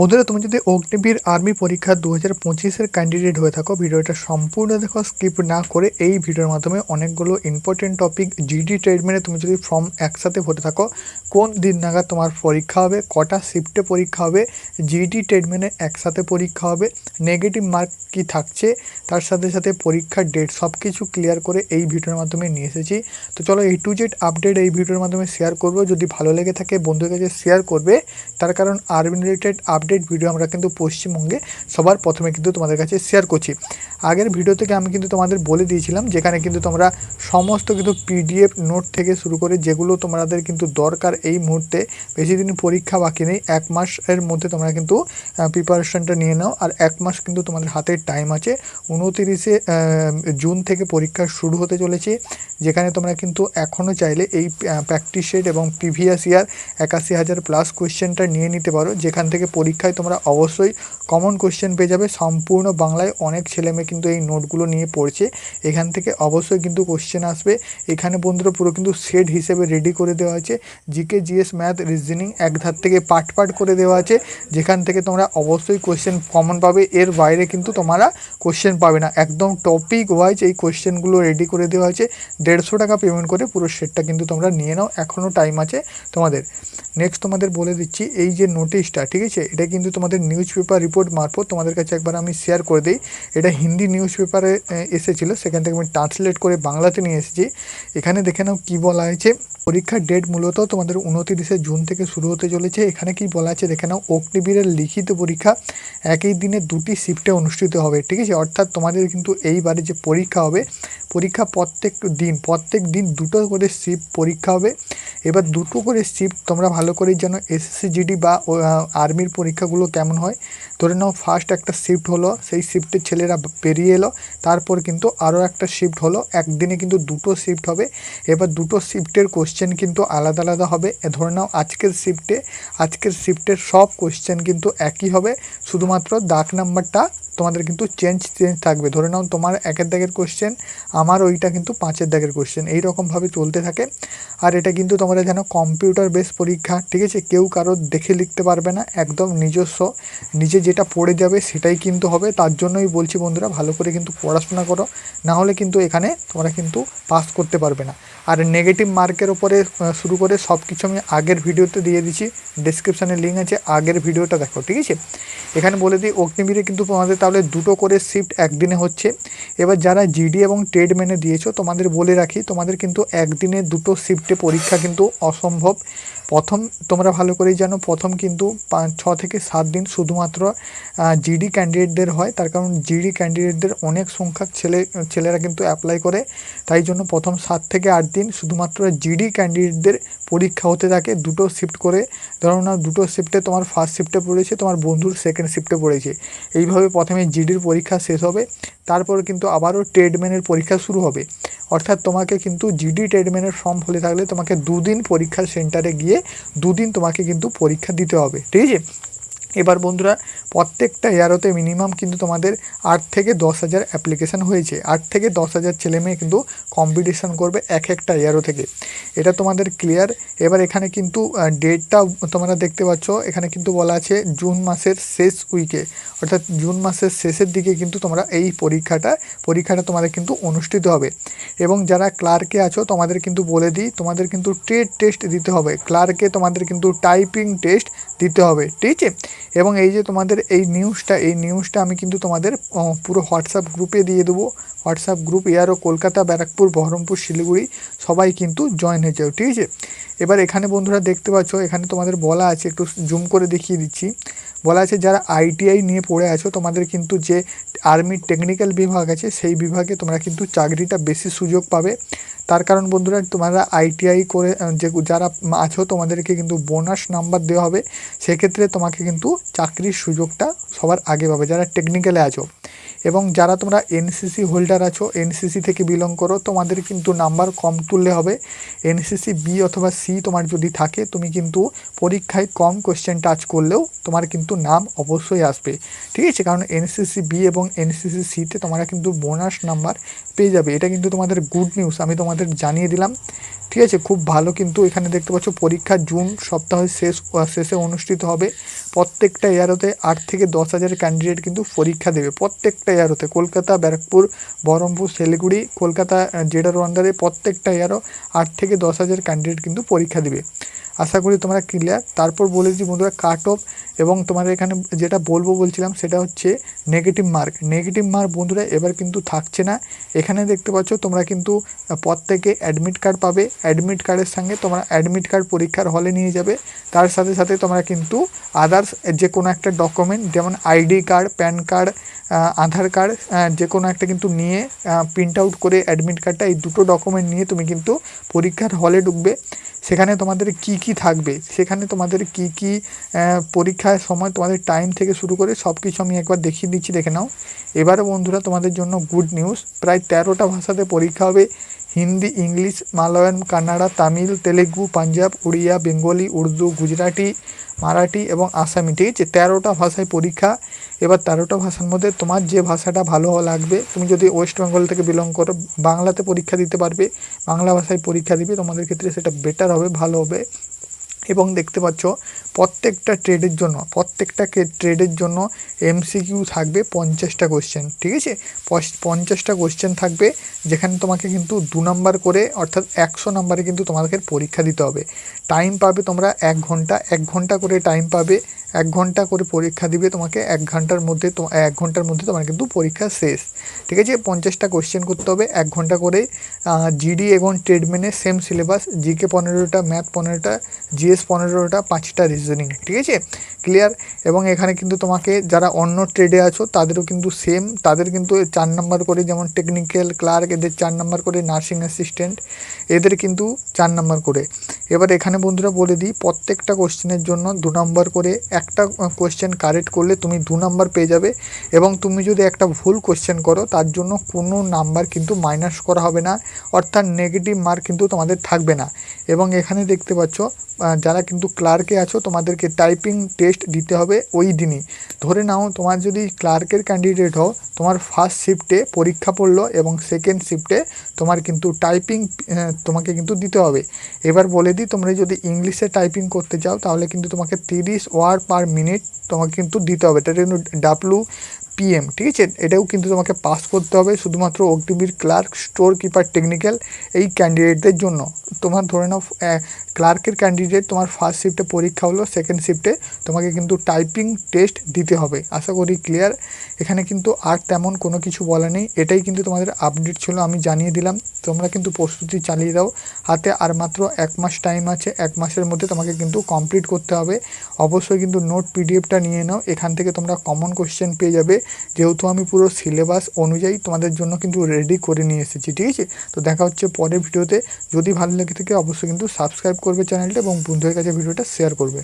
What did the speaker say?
বন্ধুরা, তুমি যদি অগ্নিবীর আর্মি পরীক্ষা দু হাজার পঁচিশের ক্যান্ডিডেট হয়ে থাকো, ভিডিওটা সম্পূর্ণ দেখো স্কিপ না করে এই ভিডিওর মাধ্যমে অনেকগুলো ইম্পর্টেন্ট টপিক জিডি ট্রেডমেন্টে তুমি যদি ফর্ম একসাথে ভরে থাকো, কোন দিন নাগাদ তোমার পরীক্ষা হবে, কটা শিফটে পরীক্ষা হবে জিডি ট্রেডমেন্টে একসাথে পরীক্ষা হবে নেগেটিভ মার্ক কি থাকছে, তার সাথে সাথে পরীক্ষার ডেট সব কিছু ক্লিয়ার করে এই ভিডিওর মাধ্যমে নিয়ে এসেছি। তো চলো এই টু জেড আপডেট এই ভিডিওর মাধ্যমে শেয়ার করব, যদি ভালো লেগে থাকে বন্ধুদের কাছে শেয়ার করবে, তার কারণ আর্মি রিলেটেড আপডেট ভিডিও আমরা কিন্তু পশ্চিমবঙ্গে সবার প্রথমে কিন্তু তোমাদের কাছে শেয়ার করছি। আগের ভিডিও থেকে আমি কিন্তু তোমাদের বলে দিয়েছিলাম, যেখানে কিন্তু তোমরা সমস্ত কিন্তু পিডিএফ নোট থেকে শুরু করে যেগুলো তোমাদের কিন্তু দরকার এই মুহূর্তে, বেশি দিন পরীক্ষা বাকি নেই, এক মাসের মধ্যে তোমরা কিন্তু প্রিপারেশনটা নিয়ে নাও। আর এক মাস কিন্তু তোমাদের হাতে টাইম আছে। উনতিরিশে জুন থেকে পরীক্ষা শুরু হতে চলেছে। যেখানে তোমরা কিন্তু এখনও চাইলে এই প্র্যাকটিস সেট এবং প্রিভিয়াস ইয়ার একাশি হাজার প্লাস কোয়েশ্চেনটা নিয়ে নিতে পারো। যেখান থেকে পরীক্ষায় তোমরা অবশ্যই কমন কোয়েশ্চেন পেয়ে যাবে। সম্পূর্ণ বাংলায় অনেক ছেলেমেয়ে কিন্তু এই নোটগুলো নিয়ে পড়ছে। এখান থেকে অবশ্যই কিন্তু কোশ্চেন আসবে। এখানে বন্ধুরা পুরো কিন্তু সেট হিসেবে রেডি করে দেওয়া আছে। জিকে জিএস ম্যাথ রিজনিং এক ধার থেকে পাট পাট করে দেওয়া আছে। যেখান থেকে তোমরা অবশ্যই কোশ্চেন কমন পাবে। এর বাইরে কিন্তু তোমরা কোশ্চেন পাবে না। একদম টপিক ওয়াইজ এই কোশ্চেনগুলো রেডি করে দেওয়া আছে। দেড়শো টাকা পেমেন্ট করে পুরো সেটটা কিন্তু তোমরা নিয়ে নাও। এখনও টাইম আছে তোমাদের। নেক্সট তোমাদের বলে দিচ্ছি, এই যে নোটিশটা ঠিক আছে? এটা কিন্তু তোমাদের নিউজ পেপার রিপোর্ট মারফত তোমাদের কাছে একবার আমি শেয়ার করে দিই। এটা হিন্দি নিউজ পেপারে এসেছিল। সেখান থেকে আমি ট্রান্সলেট করে বাংলাতে নিয়ে এসেছি। এখানে দেখে নাও কী বলা হয়েছে। পরীক্ষার ডেট মূলত তোমাদের উনতিরিশে জুন থেকে শুরু হতে চলেছে। এখানে কি বলা আছে দেখে নাও। অগ্নিবীরের লিখিত পরীক্ষা একই দিনে দুটি শিফটে অনুষ্ঠিত হবে। ঠিক আছে? অর্থাৎ তোমাদের কিন্তু এইবারে যে পরীক্ষা হবে পরীক্ষা প্রত্যেক দিন প্রত্যেক দিন দুটো করে শিফট পরীক্ষা হবে। এবার দুটো করে শিফট তোমরা ভালো করেই যেন এসএসসি জিডি বা আর্মির পরীক্ষাগুলো কেমন হয়। ধরে নাও ফার্স্ট একটা শিফট হলো, সেই শিফটের ছেলেরা বেরিয়ে এলো, তারপর কিন্তু আরও একটা শিফট হলো, একদিনে কিন্তু দুটো শিফট হবে। এবার দুটো শিফটের কোশ্চেন কিন্তু আলাদা আলাদা হবে। ধরে নাও আজকের শিফটে আজকের শিফটের সব কোশ্চেন কিন্তু একই হবে, শুধুমাত্র দাগ নাম্বারটা তোমাদের কিন্তু চেঞ্জ চেঞ্জ থাকবে। ধরে নাও তোমার একের দাগের কোশ্চেন আমার ওইটা কিন্তু পাঁচের দাগের কোশ্চেন এইরকমভাবে চলতে থাকে। আর এটা কিন্তু তোমরা যেন কম্পিউটার বেস পরীক্ষা, ঠিক আছে? কেউ কারও দেখে লিখতে পারবে না, একদম নিজস্ব। নিজে যেটা পড়ে যাবে সেটাই কিন্তু হবে। তার জন্যই বলছি বন্ধুরা, ভালো করে কিন্তু পড়াশোনা করো। না হলে কিন্তু এখানে তোমরা কিন্তু পাস করতে পারবে না। আর নেগেটিভ মার্কের ওপরে শুরু করে সব কিছু আমি আগের ভিডিওতে দিয়ে দিচ্ছি। ডিসক্রিপশানে লিঙ্ক আছে, আগের ভিডিওটা দেখো, ঠিক আছে? এখানে বলে দিই, অগ্নিবীরে কিন্তু তোমাদের তাহলে দুটো করে শিফট একদিনে হচ্ছে। এবার যারা জিডি এবং টেড মেনে দিয়েছ, তোমাদের বলে রাখি, তোমাদের কিন্তু একদিনে দুটো শিফটে পরীক্ষা কিন্তু অসম্ভব। প্রথম তোমরা ভালো করেই জানো, প্রথম কিন্তু পাঁচ, ছ থেকে সাত দিন শুধুমাত্র জিডি ক্যান্ডিডেটদের হয়। তার কারণ জিডি ক্যান্ডিডেটদের অনেক সংখ্যক ছেলে, ছেলেরা কিন্তু অ্যাপ্লাই করে। তাই জন্য প্রথম সাত থেকে আট দিন শুধুমাত্র জিডি ক্যান্ডিডেটদের পরীক্ষা হতে থাকে, দুটো শিফট করে। ধরো না, দুটো শিফটে তোমার ফার্স্ট শিফটে পড়েছে, তোমার বন্ধুর সেকেন্ড শিফটে পড়েছে। এইভাবে প্রথমে জিডির পরীক্ষা শেষ হবে। তারপর কিন্তু আবারও ট্রেডম্যানের পরীক্ষা শুরু হবে। অর্থাৎ তোমাকে কিন্তু জিডি ট্রেডম্যানের ফর্ম হলে থাকলে তোমাকে দুদিন পরীক্ষা সেন্টারে গিয়ে দুদিন তোমাকে কিন্তু পরীক্ষা দিতে হবে। ঠিক আছে? এবার বন্ধুরা, প্রত্যেকটা এয়ারোতে মিনিমাম কিন্তু তোমাদের আট থেকে দশ হাজার অ্যাপ্লিকেশান হয়েছে। আট থেকে দশ হাজার ছেলেমেয়ে কিন্তু কম্পিটিশান করবে এক একটা এয়ারো থেকে। এটা তোমাদের ক্লিয়ার এবার এখানে কিন্তু ডেটটা তোমরা দেখতে পাচ্ছ। এখানে কিন্তু বলা আছে জুন মাসের শেষ উইকে অর্থাৎ জুন মাসের শেষের দিকে কিন্তু তোমরা এই পরীক্ষাটা পরীক্ষাটা তোমাদের কিন্তু অনুষ্ঠিত হবে। এবং যারা ক্লার্কে আছো, তোমাদের কিন্তু বলে দিই, তোমাদের কিন্তু ট্রেড টেস্ট দিতে হবে। ক্লার্কে তোমাদের কিন্তু টাইপিং টেস্ট দিতে হবে। ঠিক আছে? এবং এই যে তোমাদের এই নিউজটা এই নিউজটা আমি কিন্তু তোমাদের পুরো হোয়াটসঅ্যাপ গ্রুপে দিয়ে দেবো। হোয়াটসঅ্যাপ গ্রুপ এয়ারও কলকাতা, ব্যারাকপুর, বহরমপুর, শিলিগুড়ি সবাই কিন্তু জয়েন হয়ে যাও, ঠিক আছে? এবার এখানে বন্ধুরা দেখতে পাচ্ছ, এখানে তোমাদের বলা আছে, একটু জুম করে দেখিয়ে দিচ্ছি। বলা আছে, যারা আইটিআই নিয়ে পড়ে আছো, তোমাদের কিন্তু যে আর্মির টেকনিক্যাল বিভাগ আছে, সেই বিভাগে তোমরা কিন্তু চাকরিটা বেশি সুযোগ পাবে। তার কারণ বন্ধুরা, তোমরা আইটিআই করে যে যারা আছো, তোমাদেরকে কিন্তু বোনাস নাম্বার দেওয়া হবে। সেক্ষেত্রে তোমাকে কিন্তু চাকরির সুযোগটা সবার আগে পাবে, যারা টেকনিক্যালে আছো। এবং যারা তোমরা এনসিসি হোল্ডার আছো এনসিসি থেকে বিলং করো, তোমাদের কিন্তু নাম্বার কম তুললে হবে। এনসিসি বি অথবা সি তোমার যদি থাকে, তুমি কিন্তু পরীক্ষায় কম কোয়েশ্চেন টাচ করলেও তোমার কিন্তু নাম অবশ্যই আসবে। ঠিক আছে? কারণ এনসিসি বি এবং এনসিসি সিতে তোমরা কিন্তু বোনাস নাম্বার পেয়ে যাবে। এটা কিন্তু তোমাদের গুড নিউজ আমি তোমাদের জানিয়ে দিলাম। ঠিক আছে, খুব ভালো কিন্তু এখানে দেখতে পাচ্ছ, পরীক্ষা জুন সপ্তাহের শেষ শেষে অনুষ্ঠিত হবে। প্রত্যেকটা এয়ারোতে আট থেকে দশ হাজার ক্যান্ডিডেট কিন্তু পরীক্ষা দেবে। প্রত্যেকটা এয়ারোতে কলকাতা, ব্যারাকপুর, বহরমপুর, শিলিগুড়ি, কলকাতা জেডার আন্ডারে প্রত্যেকটা এয়ারও আট থেকে দশ হাজার ক্যান্ডিডেট কিন্তু পরীক্ষা দেবে। আশা করি তোমরা ক্লিয়ার তারপর বলেছি বন্ধুরা কাট অফ এবং তোমাদের এখানে যেটা বলব বলছিলাম, সেটা হচ্ছে নেগেটিভ মার্ক নেগেটিভ মার্ক বন্ধুরা, এবার কিন্তু থাকছে না। এখানে দেখতে পাচ্ছ, তোমরা কিন্তু প্রত্যেকে অ্যাডমিট কার্ড পাবে। অ্যাডমিট কার্ডের সঙ্গে তোমরা অ্যাডমিট কার্ড পরীক্ষার হলে নিয়ে যাবে। তার সাথে সাথে তোমরা কিন্তু আদার্স যে কোনো একটা ডকুমেন্ট যেমন ID card PAN card Aadhaar card যে কোনো একটা কিন্তু নিয়ে প্রিন্ট আউট করে অ্যাডমিট কার্ডটা এই দুটো ডকুমেন্ট নিয়ে তুমি কিন্তু পরীক্ষার হলে ঢুকবে। সেখানে তোমাদের কি কি থাকবে? সেখানে তোমাদের কি কি পরীক্ষার সময় তোমাদের টাইম থেকে শুরু করে সব কিছু আমি একবার দেখিয়ে দিচ্ছি, দেখে নাও। এবারে বন্ধুরা তোমাদের জন্য গুড নিউজ প্রায় তেরোটা ভাষাতে পরীক্ষা হবে। হিন্দি, ইংলিশ, মালয়ালম কানাড়া তামিল, তেলেগু, পাঞ্জাব, উড়িয়া, বেঙ্গলি, উর্দু, গুজরাটি, মারাঠি এবং আসামি, ঠিক আছে? তেরোটা ভাষায় পরীক্ষা। এবার তেরোটা ভাষার মধ্যে তোমার যে ভাষাটা ভালো লাগবে, তুমি যদি ওয়েস্ট বেঙ্গল থেকে বিলং করো, বাংলাতে পরীক্ষা দিতে পারবে, বাংলা ভাষায় পরীক্ষা দিবে, তোমাদের ক্ষেত্রে সেটা বেটার হবে, ভালো হবে। এবং দেখতে পাচ্ছ প্রত্যেকটা ট্রেডের জন্য, প্রত্যেকটা ট্রেডের জন্য এমসিকিউ থাকবে পঞ্চাশটা কোশ্চেন ঠিক আছে? পঞ্চাশটা কোশ্চেন থাকবে, যেখানে তোমাকে কিন্তু দু নম্বর করে, অর্থাৎ একশো নম্বরে কিন্তু তোমাদের পরীক্ষা দিতে হবে। টাইম পাবে তোমরা এক ঘণ্টা এক ঘণ্টা করে টাইম পাবে, এক ঘণ্টা করে পরীক্ষা দিবে তোমাকে, এক ঘণ্টার মধ্যে তো, এক ঘণ্টার মধ্যে তোমার কিন্তু পরীক্ষা শেষ, ঠিক আছে? পঞ্চাশটা কোশ্চেন করতে হবে, এক ঘণ্টা করে। জিডি এবং ট্রেডমেনের সেম সিলেবাস জিকে পনেরোটা ম্যাথ পনেরোটা জিএস পনেরোটা, পাঁচটা রিজনিং ঠিক আছে? ক্লিয়ার এবং এখানে কিন্তু তোমাকে যারা অন্য ট্রেডে আছো, তাদেরও কিন্তু সেম তাদের কিন্তু চার নাম্বার করে যেমন টেকনিক্যাল ক্লার্ক এদের চার নাম্বার করে নার্সিং অ্যাসিস্ট্যান্ট এদের কিন্তু চার নাম্বার করে। এবার এখানে বন্ধুরা বলে দিই, প্রত্যেকটা কোশ্চেনের জন্য দু নম্বর করে একটা কোশ্চেন কারেক্ট করলে তুমি দু নাম্বার পেয়ে যাবে এবং তুমি যদি একটা ভুল কোশ্চেন করো, তার জন্য কোনো নাম্বার কিন্তু মাইনাস করা হবে না, অর্থাৎ নেগেটিভ মার্ক কিন্তু তোমাদের থাকবে না। এবং এখানে দেখতে পাচ্ছ যারা কিন্তু ক্লার্কে আছো, তোমাদেরকে টাইপিং টেস্ট দিতে হবে ওই দিনই। ধরে নাও, তোমার যদি ক্লার্কের ক্যান্ডিডেট হও, তোমার ফার্স্ট শিফটে পরীক্ষা পড়ল এবং সেকেন্ড শিফটে তোমার কিন্তু টাইপিং তোমাকে কিন্তু দিতে হবে। এবার বলে দিই, তোমরা যদি ইংলিশে টাইপিং করতে চাও, তাহলে কিন্তু তোমাকে তিরিশ ওয়ার্ড পার মিনিট তোমাকে কিন্তু দিতে হবে। এটা কিন্তু ডাব্লু পিএম ঠিক আছে? এটাও কিন্তু তোমাকে পাস করতে হবে শুধুমাত্র Agniveer clerk store keeper technical এই ক্যান্ডিডেটদের জন্য। তোমার ধরে নাও ক্লার্কের ক্যান্ডিডেট তোমার ফার্স্ট শিফটে পরীক্ষা হলো সেকেন্ড শিফটে তোমাকে কিন্তু টাইপিং টেস্ট দিতে হবে। আশা করি ক্লিয়ার এখানে কিন্তু আর তেমন কোনো কিছু বলা নেই। এটাই কিন্তু তোমাদের আপডেট ছিল, আমি জানিয়ে দিলাম। তোমরা কিন্তু প্রস্তুতি চালিয়ে দাও। হাতে আর মাত্র এক মাস টাইম আছে, এক মাসের মধ্যে তোমাকে কিন্তু কমপ্লিট করতে হবে। অবশ্যই কিন্তু নোট পিডিএফটা নিয়ে নাও। এখান থেকে তোমরা কমন কোশ্চেন পেয়ে যাবে। যেহেতু আমি পুরো সিলেবাস অনুযায়ী তোমাদের জন্য কিন্তু রেডি করে নিয়ে এসেছি, ঠিক আছে? তো দেখা হচ্ছে পরের ভিডিওতে যদি ভালো লেগে থাকে, অবশ্যই কিন্তু সাবস্ক্রাইব করবে চ্যানেলটা এবং বন্ধুদের কাছে ভিডিওটা শেয়ার করবে।